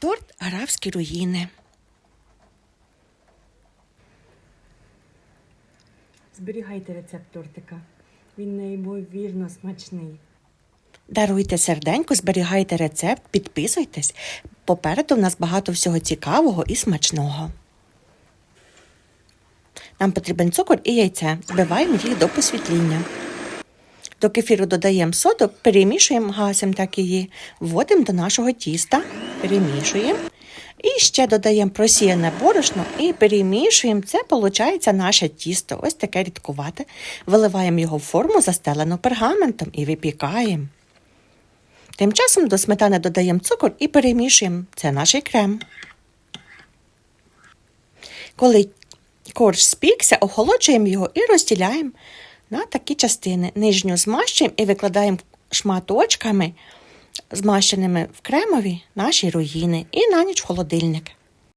Торт Аравські руїни. Зберігайте рецепт тортика. Він неймовірно смачний. Даруйте серденько, зберігайте рецепт, підписуйтесь. Попереду в нас багато всього цікавого і смачного. Нам потрібен цукор і яйце. Збиваємо їх до посвітління. До кефіру додаємо соду, перемішуємо, гасимо так її, вводимо до нашого тіста, перемішуємо. І ще додаємо просіяне борошно і перемішуємо. Це виходить наше тісто. Ось таке рідкувате. Виливаємо його в форму, застелену пергаментом, і випікаємо. Тим часом до сметани додаємо цукор і перемішуємо. Це наш крем. Коли корж спікся, охолоджуємо його і розділяємо на такі частини. Нижню змащуємо і викладаємо шматочками, змащеними в кремові наші руїни, і на ніч в холодильник.